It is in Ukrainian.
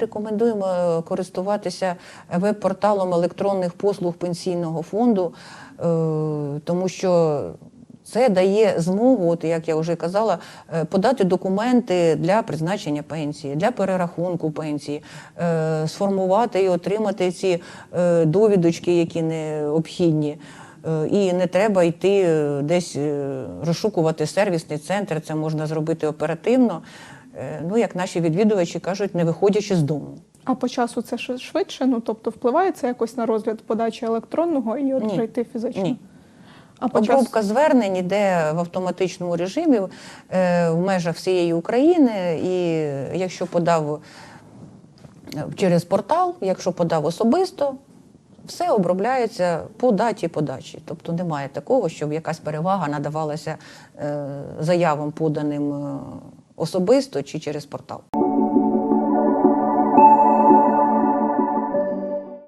рекомендуємо е, користуватися веб-порталом електронних послуг пенсійного фонду, е, тому що це дає змогу, от як я вже казала, е, подати документи для призначення пенсії, для перерахунку пенсії, сформувати і отримати ці довідочки, які необхідні. І не треба йти десь розшукувати сервісний центр. Це можна зробити оперативно. Е, Ну, як наші відвідувачі кажуть, не виходячи з дому. А по часу це швидше? Ну тобто впливає це якось на розгляд подачі електронного і от Ні. вже йти фізично? Ні. А Обробка звернень іде в автоматичному режимі е, в межах всієї України. І якщо подав е, через портал, якщо подав особисто, все обробляється по даті подачі. Тобто немає такого, щоб якась перевага надавалася заявам, поданим особисто чи через портал.